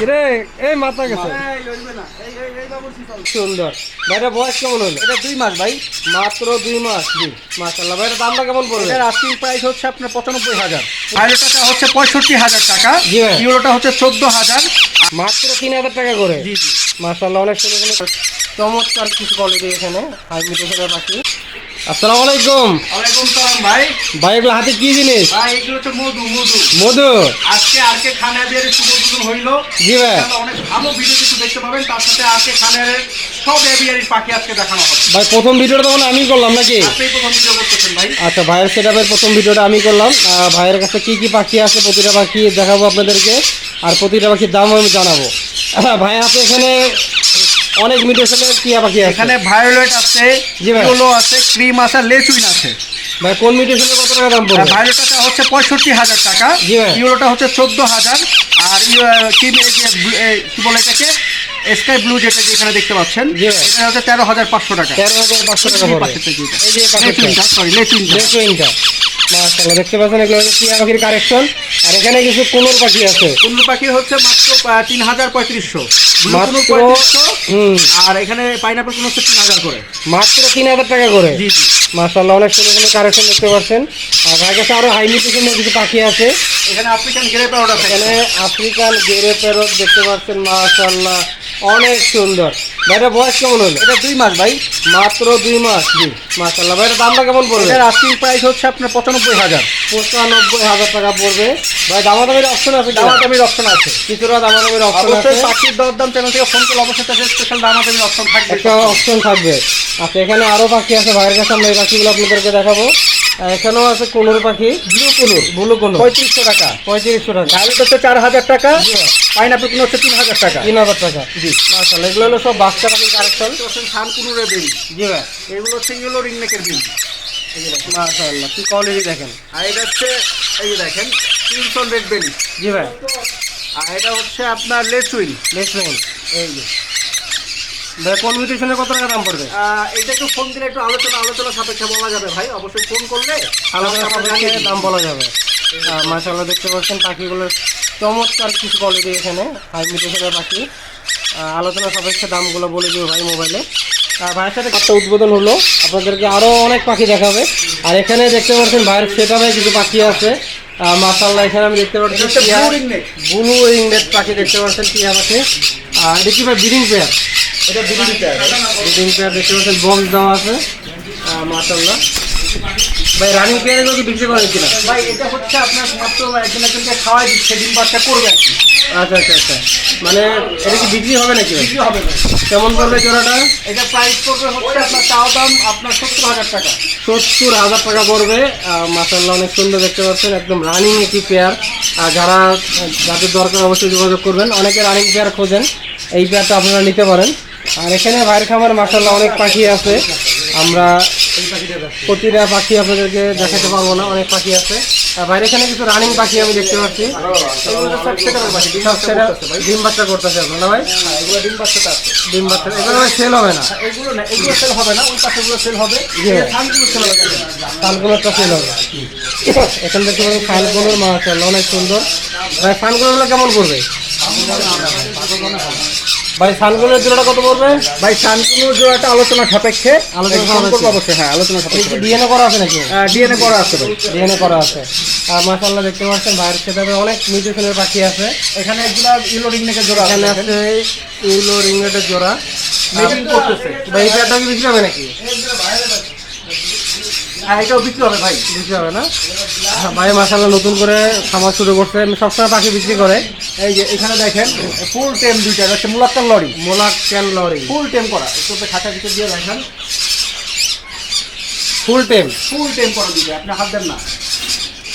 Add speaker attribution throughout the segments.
Speaker 1: কিরে? এই মাথা গেছে। সুন্দর। ভাইটা বয়স কেমন হলো?
Speaker 2: এটা দুই মাস ভাই।
Speaker 1: মাত্র দুই মাস। জি মাশাল্লাহ ভাইটা দামটা কেমন পড়বে?
Speaker 2: আস্কিং প্রাইস হচ্ছে আপনার পঁচানব্বই হাজার। ভায়োলেটাটা হচ্ছে পঁয়ষট্টি হাজার টাকা। ইউরোটা হচ্ছে চোদ্দ হাজার।
Speaker 1: মাত্র তিন হাজার টাকা করে?
Speaker 2: জি জি।
Speaker 1: অনেক সুন্দর চমৎকার কিছু কোয়ালিটি এখানে। হাই মিটেশনের পাখি আসসালামু আলাইকুম।
Speaker 2: ওয়ালাইকুম সালাম ভাই।
Speaker 1: ভাই এগুলো হাতে কি জিনিস?
Speaker 2: ভাই এগুলো হচ্ছে মধু মধু।
Speaker 1: মধু?
Speaker 2: আজকে আরকে খানা বিয়ের হইল।
Speaker 1: জি ভাই।
Speaker 2: অনেক ভালো ভিডিও কিছু দেখতে পাবেন। তার সাথে আজকে খানের সব এভিয়ারির পাখি আজকে দেখানো হবে।
Speaker 1: ভাই প্রথম ভিডিওটা তখন আমি করলাম নাকি?
Speaker 2: আপনি প্রথম ভিডিও করতেছেন ভাই।
Speaker 1: আচ্ছা ভাইয়ের সেটআপের প্রথম ভিডিওটা আমি করলাম। ভাইয়ের কাছে কি কি পাখি আছে প্রতিটা পাখি দেখাবো আপনাদেরকে। আর প্রতিটা পাখির দাম আমি জানাব। ভাই আপনি এখানে অনেক মিটেশনের টিয়া পাখি আছে।
Speaker 2: এখানে ভায়োলেট আছে ইয়েলো আছে ক্রিম আছে লেচুইন আছে।
Speaker 1: ভাই কোন মিটেশনের কত টাকা দাম পড়বে?
Speaker 2: ভায়োলেটটা হচ্ছে পঁয়ষট্টি হাজার টাকা ইউরোটা হচ্ছে চোদ্দ হাজার আর ইউ- কি এই যে ব্লু- এই কি বলে এটাকে? স্কাই ব্লু যেটা যেখানে দেখতে পাচ্ছেন এটা হচ্ছে তেরো হাজার পাঁচশো টাকা।
Speaker 1: তেরো হাজার পাঁচশো টাকা
Speaker 2: এই
Speaker 1: যে
Speaker 2: সরি লেচুইনটা
Speaker 1: লেসুইনটা মাশাআল্লাহ দেখতে পাচ্ছেন এগুলো হচ্ছে টিয়া পাখির কারেকশন আর এখানে কিছু কোনোর পাখি আছে।
Speaker 2: কুন্ডু পাখি হচ্ছে মাত্র তিন হাজার পঁয়ত্রিশশো।
Speaker 1: মাত্র
Speaker 2: আর এখানে পাইনাপেল কোন হচ্ছে তিন হাজার করে।
Speaker 1: মাত্র তিন হাজার টাকা করে।
Speaker 2: জি জি।
Speaker 1: মাশাআল্লাহ অনেক সুন্দর সুন্দর কারেকশন দেখতে পাচ্ছেন। আর ভাইয়ের কাছে আরও হাই মিটেশনের কিছু পাখি আছে।
Speaker 2: এখানে আফ্রিকান গ্রে প্যারট আছে।
Speaker 1: এখানে আফ্রিকান গেরে প্যারট দেখতে পাচ্ছেন মাশাআল্লাহ। অনেক সুন্দর। ভাইটা বয়স কেমন হলো?
Speaker 2: এটা দুই মাস ভাই।
Speaker 1: মাত্র দুই মাস। জি মাশাআল্লাহ। ভাইটা দামটা কেমন পড়বে?
Speaker 2: এটার আস্কিং প্রাইস হচ্ছে আপনার পঁচানব্বই হাজার।
Speaker 1: পঁচানব্বই হাজার টাকা পড়বে। ভাই দামাদামির অপশন আছে?
Speaker 2: দামাদামির অপশন আছে।
Speaker 1: কিছুটা দামাদামির অপশন আছে।
Speaker 2: পাখির দরদাম চ্যানেল থেকে ফোন করলে অবশ্যই তাদের স্পেশাল দামাদামির অপশন থাকবে।
Speaker 1: একটা অপশন থাকবে। আচ্ছা এখানে আরও পাখি আছে। ভাইয়ের কাছে আমরা এই পাখিগুলো আপনাদেরকে দেখাবো। এখানেও আছে কোনোর পাখি। ব্লু কোনোর। ব্লু কোনোর
Speaker 2: পঁয়ত্রিশশো টাকা।
Speaker 1: পঁয়ত্রিশশো টাকা।
Speaker 2: ডায়লট হচ্ছে চার হাজার টাকা পাইনাপেল কোন হচ্ছে তিন হাজার টাকা।
Speaker 1: তিন হাজার টাকা। জি। মাশাআল্লাহ এগুলো হলো সব বাচ্চা পাখির কালেকশন
Speaker 2: সান কুনুরের বিল
Speaker 1: জি ভাই।
Speaker 2: এগুলো হচ্ছে ইয়েলো রিংনেকের বিল
Speaker 1: মাশাআল্লাহ কি কোয়ালিটি দেখেন।
Speaker 2: আর এটা হচ্ছে এই দেখেন ক্রিমসন রেড বেলি
Speaker 1: জি ভাই।
Speaker 2: আর এটা হচ্ছে আপনার লেচুইন
Speaker 1: দেখবেন এই যে। ভাই কোন মিউটেশনে কত টাকা দাম পড়বে?
Speaker 2: এটা একটু ফোন দিলে একটু আলোচনা আলোচনা সাপেক্ষে বলা যাবে ভাই। অবশ্যই ফোন করলে
Speaker 1: সাপেক্ষে দাম বলা যাবে। মাশাআল্লাহ দেখতে পাচ্ছেন পাখিগুলোর চমৎকার কিছু কোয়ালিটি এখানে। হাই মিউটেশনের পাখি। আলোচনা সাপেক্ষে দামগুলো বলে দিও ভাই মোবাইলে আর ভাইয়ের সাথে একটা উদ্বোধন হলো। আপনাদেরকে আরও অনেক পাখি দেখাবে। আর এখানে দেখতে পাচ্ছেন ভাইয়ের সেটাবে কিছু পাখি আছে। মাসাল্লাহ এখানে আমি দেখতে পাচ্ছি ব্লু রিংনেট পাখি দেখতে পাচ্ছেন টিয়া পাখি। আর এটা কি ভাই ব্রিডিং পেয়ার
Speaker 2: এটা বিডিং পেয়ার
Speaker 1: ব্রিডিং পেয়ার দেখতে পাচ্ছেন বক্স দেওয়া আছে। মাসাল্লাহ ভাই রানিং পেয়ারগুলো কি বিক্রি করেন কিনা?
Speaker 2: ভাই এটা হচ্ছে আপনার মাত্র একজন একজনকে খাওয়াই দিচ্ছে ডিম বাচ্চা করবে
Speaker 1: আচ্ছা আচ্ছা আচ্ছা। মানে এটা কি বিক্রি হবে নাকি?
Speaker 2: কি হবে না
Speaker 1: কেমন পড়বে জোড়াটা?
Speaker 2: এটা প্রাইস করবে হচ্ছে আপনার চাও দাম আপনার সত্তর হাজার টাকা।
Speaker 1: সত্তর হাজার টাকা পড়বে। মাসাল্লাহ অনেক সুন্দর দেখতে পাচ্ছেন একদম রানিং একটি পেয়ার। আর যারা যাদের দরকার অবশ্যই যোগাযোগ করবেন। অনেকে রানিং পেয়ার খোঁজেন এই পেয়ারটা আপনারা নিতে পারেন। আর এখানে ভাইয়ের খামার মাসাল্লাহ অনেক পাখি আছে। আমরা প্রতিটা পাখি আপনাদেরকে দেখাতে পারব না অনেক পাখি আছে। আর বাইরে এখানে কিছু রানিং পাখি আমি দেখতে পাচ্ছি।
Speaker 2: ডিম বাচ্চা করতেছে
Speaker 1: আপনারা ভাই?
Speaker 2: ডিম বাচ্চাটা আছে
Speaker 1: ডিম বাচ্চা। এগুলো ভাই সেল হবে না।
Speaker 2: এগুলো না এগুলো সেল হবে না ওই পাশেগুলো সেল হবে। সেল হবে।
Speaker 1: ফানগুলোটা সেল হবে। এখান থেকে ফানগুলোর মাশাআল্লাহ অনেক সুন্দর। ভাই ফানগুলোগুলো কেমন পড়বে ভাই ফানগুলোর জোড়াটা কত পড়বে?
Speaker 2: ভাই শানকুনুর জোড়াটা আলোচনা সাপেক্ষে।
Speaker 1: আলোচনা সাপেক্ষে।
Speaker 2: অবশ্যই হ্যাঁ আলোচনা সাপেক্ষে।
Speaker 1: ডিএনএ করা আছে নাকি?
Speaker 2: ডিএনএ করা আছে ভাই।
Speaker 1: ডিএনএ করা আছে। আর মাশাআল্লাহ দেখতে পাচ্ছেন বাইরের সেটাতে অনেক মিউজিশিয়ানের পাখি আছে।
Speaker 2: এখানে একগুলা ইলো রিংনেকের জোড়া
Speaker 1: এখানে
Speaker 2: আছে
Speaker 1: ইউলো রিংনেটের জোড়া।
Speaker 2: মেকিং করতেছে।
Speaker 1: ভাই এটা কি বিক্রি হবে নাকি?
Speaker 2: হ্যাঁ এটাও বিক্রি হবে ভাই।
Speaker 1: বিক্রি হবে না? হ্যাঁ, ভাই মাশাআল্লাহ নতুন করে খামার শুরু করছে। সবসময় পাখি বিক্রি করে।
Speaker 2: এই যে এখানে দেখেন ফুল টেম দুইটা হচ্ছে মুলাক্কার লরি।
Speaker 1: মোলাক ক্যান লরি।
Speaker 2: ফুল টেম করা। একটু খাতা ভিতর দিয়ে দেখেন
Speaker 1: ফুল টেম
Speaker 2: ফুল টেম করা দিবে আপনি হাত দেন না।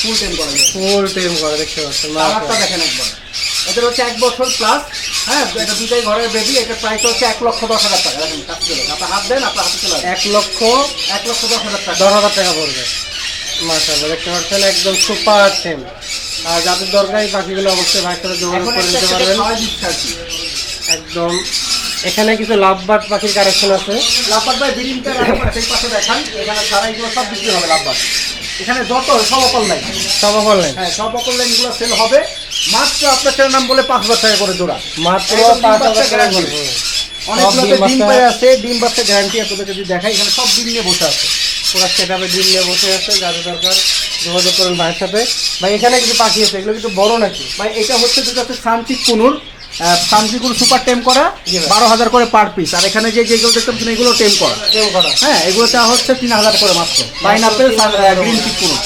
Speaker 2: ফুল টেম করা
Speaker 1: ফুল টেম করে দেখতে পাচ্ছেন
Speaker 2: দেখেন একবার। এদের হচ্ছে এক বছর প্লাস হ্যাঁ এটা দুটাই ঘরের বেবি এটা প্রাইস হচ্ছে এক লক্ষ দশ হাজার টাকা। দেখেন কাছে চলে যাবে। আপনার হাত দেন আপনার হাতে চলে
Speaker 1: এক লক্ষ
Speaker 2: এক লক্ষ দশ হাজার টাকা।
Speaker 1: দশ হাজার টাকা পড়বে। মাশাআল্লাহ দেখতে পাচ্ছেন একদম সুপার টেম আর যাদের দরকার এই পাখিগুলো অবশ্যই ভাই সাথে যোগাযোগ করে নিতে পারবেন। একদম এখানে কিছু লাভবার্ড পাখির কালেকশন আছে।
Speaker 2: লাভবাদ ভাই বিলিংটা সেই পাশে দেখান। এখানে সারা এগুলো সব বিক্রি হবে এখানে যত সব অকল লাইন
Speaker 1: সব অনলাইন
Speaker 2: হ্যাঁ সব অকল লাইনগুলো সেল হবে। মাত্র আপনার নাম বলে পাঁচ হাজার টাকা করে জোড়া।
Speaker 1: মাত্র পাঁচ হাজার টাকা।
Speaker 2: অনেকগুলোতে
Speaker 1: ডিম
Speaker 2: ডিম আছে ডিম বাচ্চা গ্যারান্টি আপনাদের যদি দেখাই এখানে সব ডিম নিয়ে বসে আছে।
Speaker 1: পুরো সেটাপে ডিম নিয়ে বসে আছে যাদের দরকার যোগাযোগ করুন ভাইয়ের সাথে। ভাই এখানে কিছু পাখি আছে এগুলো কিন্তু বড় নাকি?
Speaker 2: ভাই এটা হচ্ছে যেটা হচ্ছে সানচিক কুনুর কুনুর সুপার টেম করা বারো হাজার করে পার পিস আর এখানে যে যেগুলো দেখতে পাচ্ছেন এগুলো টেম করা।
Speaker 1: কেউ করা।
Speaker 2: হ্যাঁ এগুলো চা হচ্ছে তিন হাজার করে মাত্র। পাইনাপেল গ্রিন চিক কুনুর।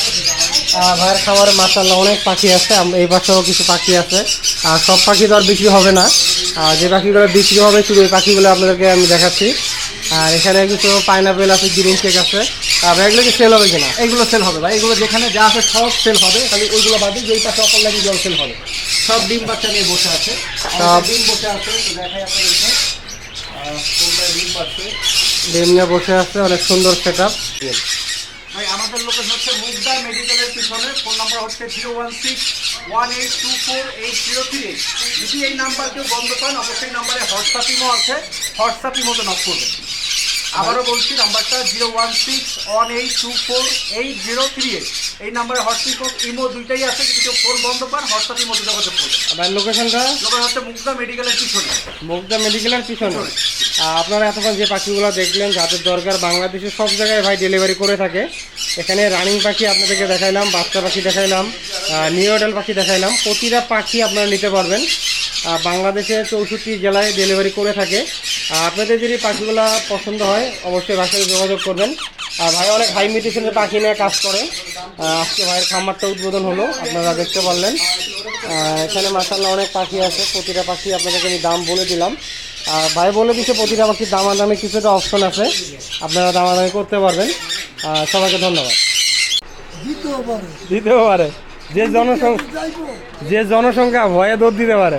Speaker 1: ভাইয়ের খাবারে মাসাল্লাহ অনেক পাখি আছে এই পাশেও কিছু পাখি আছে। আর সব পাখি তো আর বিক্রি হবে না। আর যে পাখিগুলো বিক্রি হবে শুধু ওই পাখিগুলো আপনাদেরকে আমি দেখাচ্ছি। আর এখানে কিছু পাইনাপেল আছে গ্রিন কেক আছে। আর এগুলো কি সেল হবে কিনা?
Speaker 2: এইগুলো সেল হবে ভাই এগুলো যেখানে যা আছে সব সেল হবে খালি ওইগুলো বাদে যেই পাশে অপর লাগে জল সেল হবে। সব ডিম বাচ্চা নিয়ে বসে আছে।
Speaker 1: সব-
Speaker 2: ডিম বসে আছে তো দেখাই আপনাদেরকে। ডিম পাচ্ছে।
Speaker 1: ডিম নিয়ে বসে আছে অনেক সুন্দর সেট আপ
Speaker 2: ভাই, আমাদের লোকেশন হচ্ছে মুগদা মেডিকেলের পিছনে। ফোন নাম্বার হচ্ছে zero one six one eight two four eight zero three eight যদি এই নাম্বার কেউ বন্ধ পান অবশ্যই নাম্বারে হোয়াটসঅ্যাপ ইমো আছে। হোয়াটসঅ্যাপ ইমোতে নক করবেন। আবারও বলছি নাম্বারটা zero one six one eight two four eight zero three eight. এই নাম্বারে হোয়াটসঅ্যাপ ইমো দুইটাই আছে কেউ ফোন বন্ধ পান হোয়াটসঅ্যাপ ইমোতে যোগাযোগ করবেন
Speaker 1: আপনার লোকেশনটা?
Speaker 2: লোকেশন হচ্ছে মুগদা মেডিকেলের পিছনে।
Speaker 1: মুগদা মেডিকেলের পিছনে। আপনারা এতক্ষণ যে পাখিগুলো দেখলেন যাদের দরকার বাংলাদেশের সব জায়গায় ভাই ডেলিভারি করে থাকে। এখানে রানিং পাখি আপনাদেরকে দেখাইলাম বাচ্চা পাখি দেখাইলাম নিউডাল পাখি দেখাইলাম। প্রতিটা পাখি আপনারা নিতে পারবেন। বাংলাদেশে চৌষট্টি জেলায় ডেলিভারি করে থাকে। আপনাদের যদি পাখিগুলো পছন্দ হয়, অবশ্যই সাথে যোগাযোগ করবেন। আর ভাই অনেক হাই মিউটেশনের পাখি নিয়ে কাজ করে। আজকে ভাইয়ের খামারটা উদ্বোধন হলো, আপনারা দেখতে পারলেন। এখানে মাসাল্লাহ অনেক পাখি আছে, প্রতিটা পাখি আপনাদেরকে আমি দাম বলে দিলাম। আর ভাই বলে দিচ্ছে প্রতিটা পাখির দামাদামি কিছুটা অপশন আছে। আপনারা দামাদামি করতে পারবেন। সবাইকে ধন্যবাদ। দিতেও পারে। যে জনসংখ্যা যে জনসংখ্যা ভয়ে দৌড় দিতে পারে।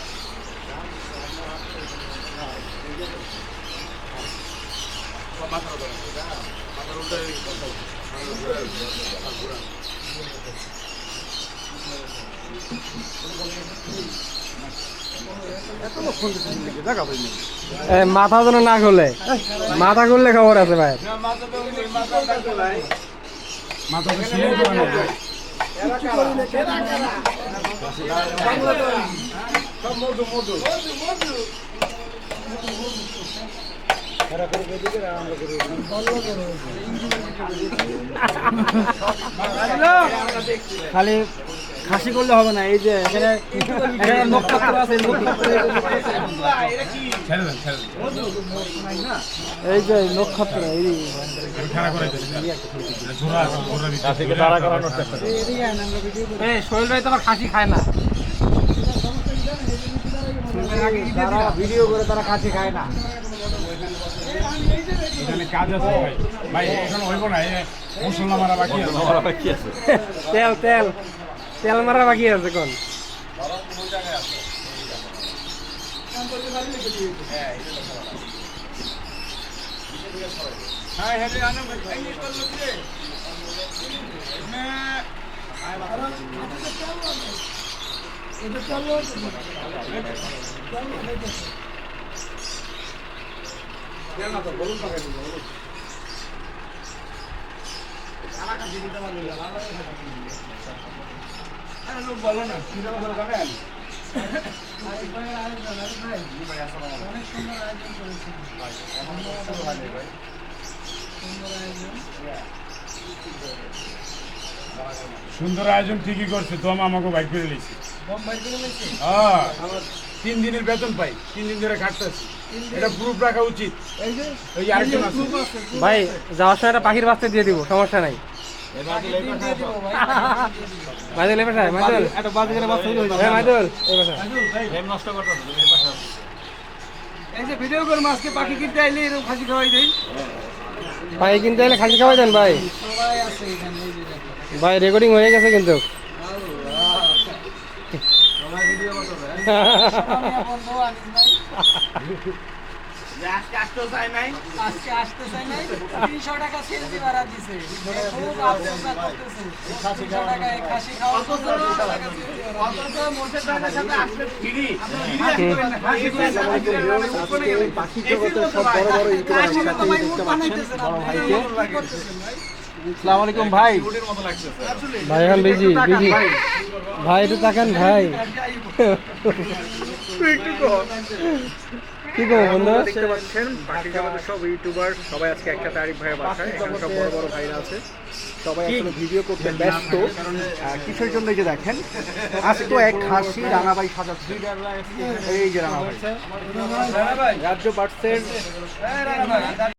Speaker 1: মাথা যেন না খুলে মাথা খুললে খবর আছে ভাই।
Speaker 2: খালি খাসি করলে হবে না এই যে এখানে এখানে নক্ষত্র আছে এই যে নক্ষত্র এই
Speaker 1: সোহেল ভাই তো আবার খাসি খায় না।
Speaker 2: ভিডিও করে তারা খাসি খায় না।
Speaker 3: এখানে কাজ আছে ভাই। ভাই এখন হইব না বাকি আছে।
Speaker 1: তেল তেল। তেল মারা বাকি আছে কোন
Speaker 3: হ্যাঁ হ্যাঁ আনো ভাই সুন্দর আয়োজন ঠিকই করছে তো আমাকে বাইক করে নিয়েছি। হ্যাঁ। তিন দিনের বেতন পাই তিন দিন ধরে খাটতেছি। এটা প্রুফ রাখা উচিত।
Speaker 1: ভাই যাওয়ার সময় একটা পাখির বাচ্চা দিয়ে দিব সমস্যা নাই। মাইদুল এ পাশায় মাইদুল।
Speaker 2: একটা বাজে করে বাচ্চা হইল
Speaker 1: হ্যাঁ মাইদুল। এই পাশায়
Speaker 2: এই যে ভিডিও করে আজকে পাখি কিনতে আইলে এরকম খাসি খাওয়াই দেই
Speaker 1: ভাই কিনতে এলে খাসি খাওয়াই দেন ভাই।
Speaker 2: সবাই আছে এখানে এই যে দেখো
Speaker 1: ভাই রেকর্ডিং হয়ে গেছে কিন্তু।
Speaker 2: সবাই ভিডিও আজকে আসতেও চাই নাই।
Speaker 4: আজকে আসতে চাই নাই তিনশো টাকা সিএনজি ভাড়া দিছে। খুব আফসোস করতেছে। তিনশো টাকায় খাসি খাওয়া
Speaker 2: অথচ অথচ মোর্শেদ ভাইয়ের সাথে আসলে ফ্রি।
Speaker 5: পাখি জগতের সব বড় বড় ইউটিউবার একসাথে
Speaker 4: ভাই
Speaker 5: দেখতে পাচ্ছেন বড় ভাইকে
Speaker 4: ভাই?
Speaker 5: আসসালামু আলাইকুম ভাই।
Speaker 1: ভাই এখন বিজি বিজি। ভাই। একটু তাকান ভাই। কি গো বন্ধু?
Speaker 5: দেখতে পাচ্ছেন বাকি জগতের সব ইউটিউবার সবাই আজকে একটা তারিখ ভাইয়ের বাসায় এখানে সব বড় বড় ভাইরা আছে। সবাই আসলে ভিডিও করতে ব্যস্ত। কিসের জন্য এই যে দেখেন? আজ তো এক খাসি রানাবাই সাজাচ্ছি। এই যে রানাবাই রাজ্য বার্ডসের